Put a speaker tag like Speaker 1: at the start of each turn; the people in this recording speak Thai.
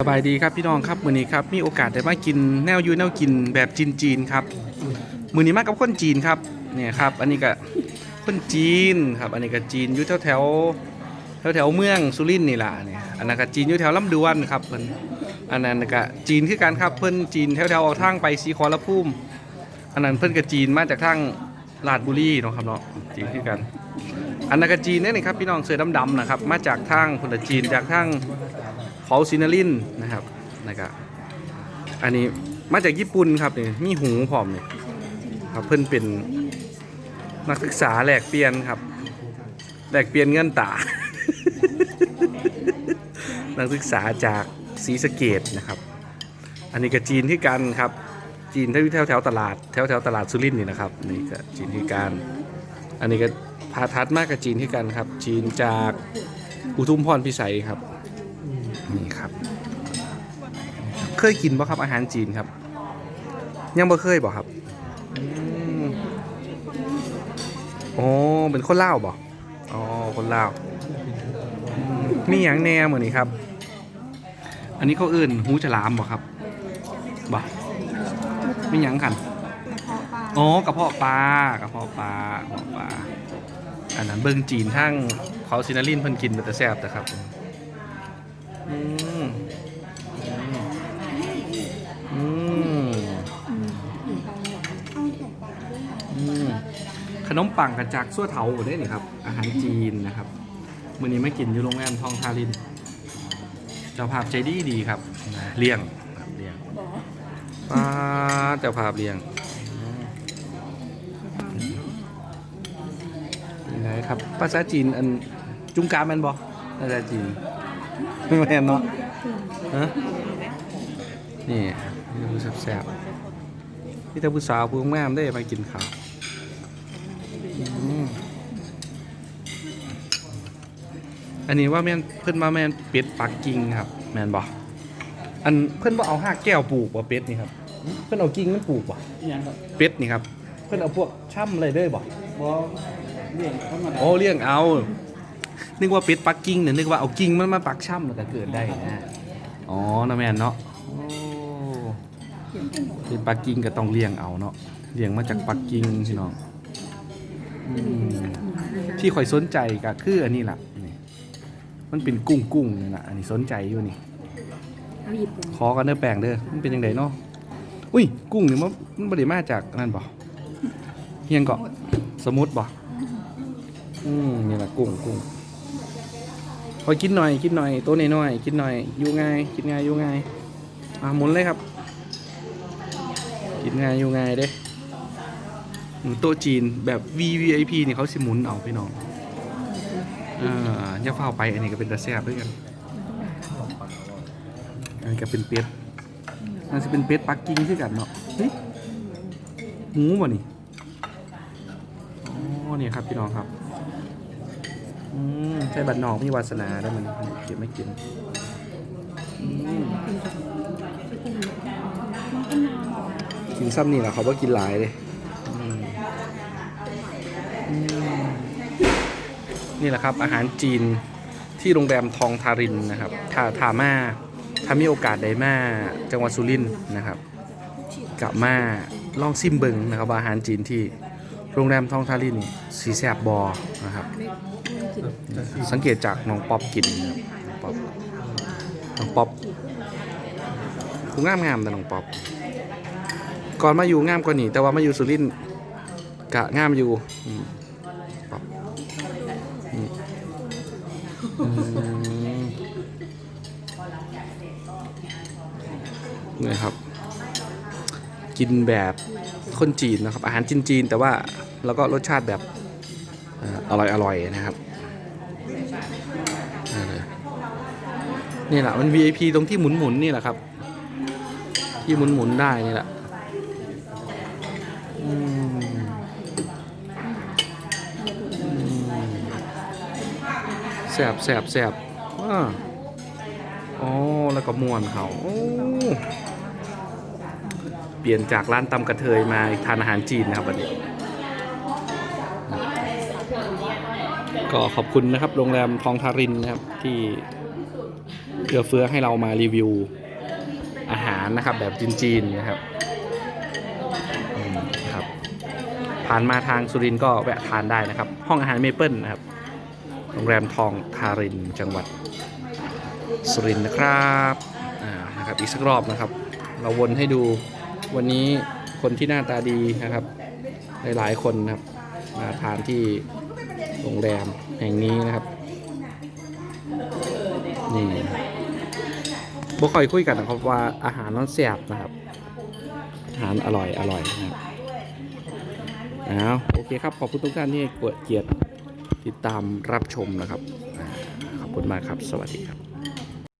Speaker 1: สบายดีครับพี่น้องครับมือนี้ครับมีโอกาสได้มากินแนวยูแนวกินแบบจีนๆครับมือนี้มากับคนจีนครับเนี่ยครับอันนี้ก็คนจีนครับอันนี้ก็จีนอยู่แถวแถวแถวแถวเมืองสุรินทร์นี่แหละเนี่ยอันนั้นก็จีนอยู่แถวลำดวนครับเพิ่นอันนั้นก็จีนคือกันครับเพิ่นจีนแถวแถวๆออกทางไปสีขอรภูมิอันนั้นเพิ่นก็จีนมาจากทางลาดบุรีเนาะครับเนาะจีนคือกันอันนั้นก็จีนเนี่ยนี่ครับพี่น้องเสื้อดำๆนะครับมาจากทางคนจีนจากทาง เขาซินาลินนะครับนะครับอันนี้มาจากญี่ปุ่นครับนี่มีหูพร้อมเนี่ยครับเพิ่นเป็นนักศึกษาแหลกเปลี่ยนครับแหลกเปลี่ยนเงินตา นักศึกษาจากศรีสะเกดนะครับ อันนี้ก็จีนที่กันครับ จีนแถวแถวแถวตลาดแถวแถวตลาดสุรินทร์นี่นะครับนี่ก็จีนที่กันอันนี้ก็พาทัดมากกับจีนที่กันครับ จีนจากอุทุมพรพิสัยครับ นี่ครับ เคยกินบ่ครับอาหารจีนครับ ยังบ่เคยบ่ครับอืมอ๋อเป็นคนลาวบ่อ๋อคนลาวอืมมีหยังแน่เหมือนนี้ครับ อันนี้เขาเอื่นหูฉลามบ่ครับบ่มีหยังกันอ๋อกระเพาะปลากระเพาะปลากระเพาะปลาอันนั้นเบิ่งจีนทั้งเขาซินาลินเพิ่นกินเป็นแต่แซ่บแต่ครับ อืมอืมอืมขนมปังกระจักซั่วเถาได้นี่ครับ อาหารจีนนะครับมื้อนี้ไม่กินอยู่โรงแรมทองทาริน เจ้าภาพใจดีดีครับเลี้ยงครับเลี้ยงป้าเจ้าภาพเลี้ยงยังไงครับภาษาจีนอันจุงกาแมนบอภาษาจีน แม่นเนาะฮะนี่นี่ผู้แซ่บๆนี่ถ้าผู้สาวผู้งามได้มากินข้าวอืมอันนี้ว่าแม่นเพิ่นมาแม่นเป็ดปักกิ่งครับ แม่นบ่อันเพิ่นบ่เอาห้าแก้วปลูกบ่เป็ดนี่ครับ เพิ่นเอากิ่งมันปลูกบ่
Speaker 2: ยังครับ
Speaker 1: เป็ดนี่ครับ เพิ่นเอาพวกช่ำอะไรเด้อบ่
Speaker 2: บอเรื่องธรรมดา
Speaker 1: โอ้เลี้ยงเอา นึกว่าเป็ดปักกิ่งเนี่ยนึกว่าเอากิ่งมันมาปักช่ำแล้วก็เกิดได้นะอ๋อนะแม่นเนาะโอ้เป็นปักกิ่งก็ต้องเลี้ยงเอาเนาะเลี้ยงมาจากปักกิ่งพี่น้องอืมที่ข่อยสนใจก็คืออันนี้ล่ะนี่มันเป็นกุ้งกุ้งนี่ล่ะอันนี้สนใจอยู่นี่
Speaker 3: รีบ
Speaker 1: ขอกันเด้อแปลงเด้อมันเป็นยังไงเนาะอุ้ยกุ้งนี่มันมันบ่ได้มาจากนั่นบ่เฮียงเกาะสมุทรบ่อืมนี่แหละกุ้งกุ้ง อกินหน่อยกินหน่อยตัวน้อยๆกินหน่อยอยู่ง่ายกินง่ายอยู่ง่ายอะหมุนเลยครับ กินง่ายอยู่ง่ายเด้โต๊ะจีนแบบ VVIP เนี่ยเขาสิหมุนเอาพี่น้องอ่าอย่าเฝ้าไปอันนี้ก็เป็นตะแซบด้วยกันอันนี้ก็เป็นเป็ดอันนี้เป็นเป็ดปักกิ่งคือกันเนาะเฮ้ยหมูบ่นี่อ๋อนี่ครับพี่น้องครับ ช่บัตรนอกมีวาสนาได้มันเก็บไม่กินกินซ้ำนี่แหละเขาว่ากินหลายเลยนี่แหละครับ อาหารจีนที่โรงแรมทองทารินนะครับทาทามาถ้ามีโอกาสได้มาจังหวัดสุรินทร์นะครับกลับมาลองซิมเบิงนะครับอาหารจีนที่โรงแรมทองทารินนี่สีแซบบอนะครับ สังเกตจากน้องป๊อปกินนะครับน้องป๊อปน้องป๊อปผู้งามงามแต่น้องป๊อปก่อนมาอยู่งามกว่านี้แต่ว่ามาอยู่สุรินทร์กะงามอยู่ป๊อปนี่อืมนี่ครับ กินแบบคนจีนนะครับ อาหารจีนๆแต่ว่าแล้วก็รสชาติแบบอร่อยอร่อยนะครับ นี่แหละมัน VIP ตรงที่หมุนหมุนนี่แหละครับ ที่หมุนหมุนได้นี่แหละแสบแสบแสบอ๋อ แล้วก็ม้วนเขาเปลี่ยนจากร้านตำกระเทยมาทานอาหารจีนนะครับวันนี้ ก็ขอบคุณนะครับโรงแรมทองทารินนะครับที่เอื้อเฟื้อให้เรามารีวิวอาหารนะครับ แบบจีนๆนะครับครับ ผ่านมาทางสุรินก็แวะทานได้นะครับ ห้องอาหารเมเปิลนะครับ โรงแรมทองทารินจังหวัด สุรินทร์นะครับอ่านะครับ อีกสักรอบนะครับ เราวนให้ดูวันนี้คนที่หน้าตาดีนะครับ หลายๆคนนะครับมาทานที่ โรงแรมแห่งนี้นะครับนี่บ่ค่อยคุยกันนะครับว่าอาหารนั้นแซ่บนะครับ อาหารอร่อยอร่อยนะครับอ้าวโอเคครับ ขอบคุณทุกท่านที่กดเกียรติติดตามรับชมนะครับ ขอบคุณมากครับ สวัสดีครับ